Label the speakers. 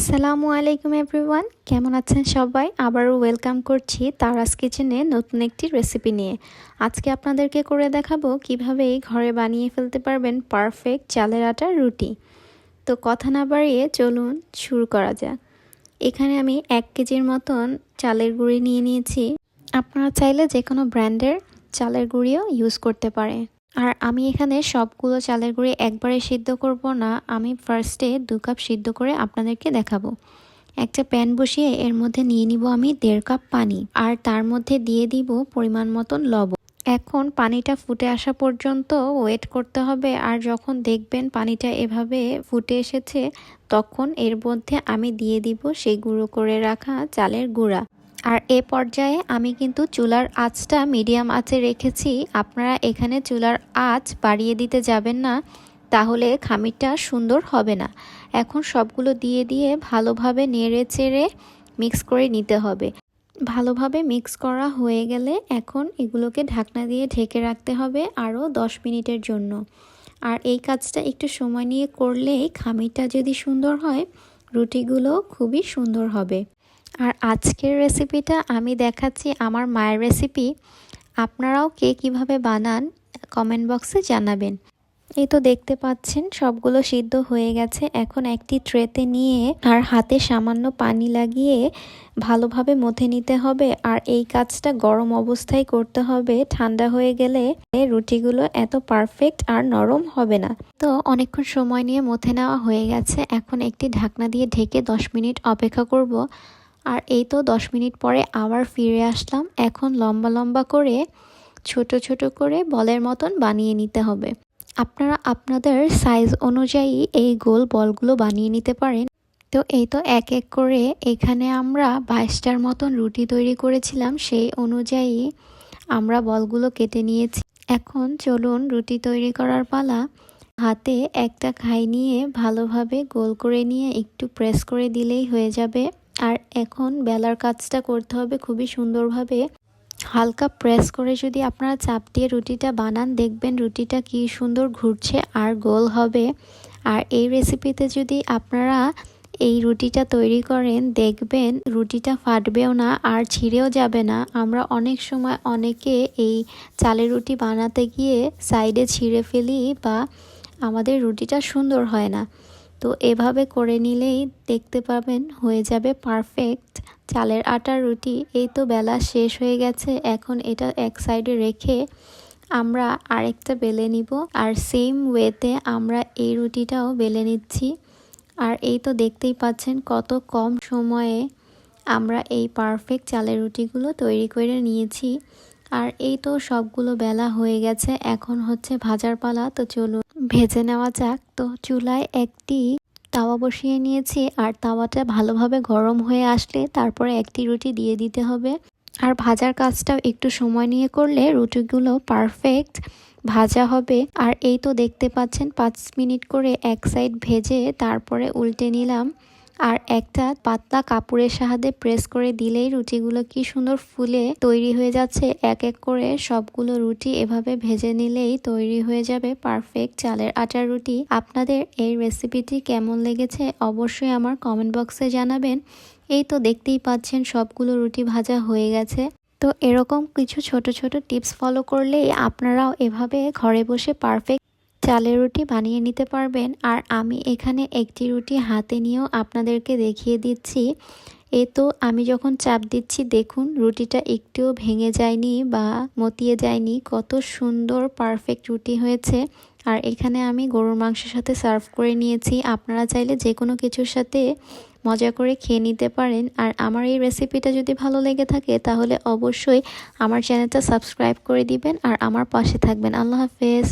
Speaker 1: আসসালামু আলাইকুম এভরিওয়ান। কেমন আছেন সবাই? আবারও ওয়েলকাম করছি তারাস কিচেনে নতুন একটি রেসিপি নিয়ে। আজকে আপনাদেরকে করে দেখাবো কীভাবে ঘরে বানিয়ে ফেলতে পারবেন পারফেক্ট চালের আটার রুটি। তো কথা না বাড়িয়ে চলুন শুরু করা যাক। এখানে আমি এক কেজির মতন চালের গুঁড়ি নিয়ে নিয়েছি। আপনারা চাইলে যে কোনো ব্র্যান্ডের চালের গুঁড়িও ইউজ করতে পারেন। আর আমি এখানে সবগুলো চালের গুঁড়ি একবারে সিদ্ধ করব না, আমি ফার্স্টে দু কাপ সিদ্ধ করে আপনাদেরকে দেখাবো। একটা প্যান বসিয়ে এর মধ্যে নিয়ে নিব আমি দেড় কাপ পানি, আর তার মধ্যে দিয়ে দিব পরিমাণ মতন লবণ। এখন পানিটা ফুটে আসা পর্যন্ত ওয়েট করতে হবে, আর যখন দেখবেন পানিটা এভাবে ফুটে এসেছে, তখন এর মধ্যে আমি দিয়ে দিব সেই গুঁড়ো করে রাখা চালের গুঁড়া। আর এ পর্যায়ে আমি কিন্তু চুলার আঁচটা মিডিয়াম আঁচে রেখেছি। আপনারা এখানে চুলার আঁচ বাড়িয়ে দিতে যাবেন না, তাহলে খামিরটা সুন্দর হবে না। এখন সবগুলো দিয়ে দিয়ে ভালোভাবে নেড়ে চেড়ে মিক্স করে নিতে হবে। ভালোভাবে মিক্স করা হয়ে গেলে এখন এগুলোকে ঢাকনা দিয়ে ঢেকে রাখতে হবে আরও দশ মিনিটের জন্য। আর এই কাজটা একটু সময় নিয়ে করলেই খামিরটা যদি সুন্দর হয়, রুটিগুলো খুবই সুন্দর হবে। আর আজকের রেসিপিটা আমি দেখাচ্ছি আমার মায়ের রেসিপি আপনারাও কে কীভাবে বানান কমেন্ট বক্সে জানাবেন। এই তো দেখতে পাচ্ছেন, সবগুলো সিদ্ধ হয়ে গেছে। এখন একটি ট্রেতে নিয়ে আর হাতে সামান্য পানি লাগিয়ে ভালোভাবে মথে নিতে হবে। আর এই কাজটা গরম অবস্থায় করতে হবে। ঠান্ডা হয়ে গেলে রুটিগুলো এত পারফেক্ট আর নরম হবে না। তো অনেকক্ষণ সময় নিয়ে মথে নেওয়া হয়ে গেছে। এখন একটি ঢাকনা দিয়ে ঢেকে দশ মিনিট অপেক্ষা করব। আর এই তো দশ মিনিট পরে আবার ফিরে আসলাম। এখন লম্বা লম্বা করে, ছোট ছোট করে বলের মতন বানিয়ে নিতে হবে। আপনারা আপনাদের সাইজ অনুযায়ী এই গোল বলগুলো বানিয়ে নিতে পারেন। তো এই তো এক এক করে এখানে আমরা বাইশটার মতন রুটি তৈরি করেছিলাম, সেই অনুযায়ী আমরা বলগুলো কেটে নিয়েছি। এখন চলুন রুটি তৈরি করার পালা। হাতে একটা খাই নিয়ে ভালোভাবে গোল করে নিয়ে একটু প্রেস করে দিলেই হয়ে যাবে। আর এখন বেলার কাজটা করতে হবে খুবই সুন্দরভাবে। হালকা প্রেস করে যদি আপনারা চাপ দিয়ে রুটিটা বানান, দেখবেন রুটিটা কি সুন্দর ঘুরছে আর গোল হবে। আর এই রেসিপিতে যদি আপনারা এই রুটিটা তৈরি করেন, দেখবেন রুটিটা ফাটবেও না আর ছিঁড়েও যাবে না। আমরা অনেক সময় অনেকে এই চালের রুটি বানাতে গিয়ে সাইডে ছিঁড়ে ফেলি বা আমাদের রুটিটা সুন্দর হয় না। তো এভাবে করে নিলেই দেখতে পাবেন হয়ে যাবে পারফেক্ট। চালের আটার রুটি, এই তো বেলা শেষ হয়ে গেছে। এখন এটা এক সাইডে রেখে আমরা আরেকটা বেলে নিব। আর সেম ওয়েতে আমরা এই রুটিটাও বেলে নিচ্ছি। আর এই তো দেখতেই পাচ্ছেন কত কম সময়ে আমরা এই পারফেক্ট চালের রুটিগুলো তৈরি করে নিয়েছি। আর এই তো সবগুলো বেলা হয়ে গেছে। এখন হচ্ছে ভাজার পালা। তো চলুন ভেজে নেওয়া যাক। তো চুলায় একটি তাওয়া বসিয়ে নিয়েছি আর তাওয়াটা ভালোভাবে গরম হয়ে আসলে তারপরে একটি রুটি দিয়ে দিতে হবে। আর ভাজার কাজটাও একটু সময় নিয়ে করলে রুটিগুলো পারফেক্ট ভাজা হবে। আর এই তো দেখতে পাচ্ছেন, পাঁচ মিনিট করে এক সাইড ভেজে তারপরে উল্টে নিলাম। আর একটা পাতলা কাপড়ের সাহায্যে প্রেস করে দিলেই রুটিগুলো কি সুন্দর ফুলে তৈরি হয়ে যাচ্ছে। এক এক করে সবগুলো রুটি এভাবে ভেজে নিলেই তৈরি হয়ে যাবে পারফেক্ট চালের আটার রুটি। আপনাদের এই রেসিপিটি কেমন লেগেছে অবশ্যই আমার কমেন্ট বক্সে জানাবেন। এই তো দেখতেই পাচ্ছেন সবগুলো রুটি ভাজা হয়ে গেছে। তো এরকম কিছু ছোট ছোট টিপস ফলো করলেই আপনারাও এভাবে ঘরে বসে পারফেক্ট চালের রুটি বানিয়ে নিতে পারবেন। আর আমি এখানে একটি রুটি হাতে নিয়েও আপনাদেরকে দেখিয়ে দিচ্ছি। এ তো আমি যখন চাপ দিচ্ছি, দেখুন রুটিটা একটুও ভেঙে যায়নি বা মতিয়ে যায়নি। কত সুন্দর পারফেক্ট রুটি হয়েছে। আর এখানে আমি গরুর মাংসের সাথে সার্ভ করে নিয়েছি। আপনারা চাইলে যে কোনো কিছুর সাথে মজা করে খেয়ে নিতে পারেন। আর আমার এই রেসিপিটা যদি ভালো লেগে থাকে, তাহলে অবশ্যই আমার চ্যানেলটা সাবস্ক্রাইব করে দিবেন। আর আমার পাশে থাকবেন। আল্লাহ হাফেজ।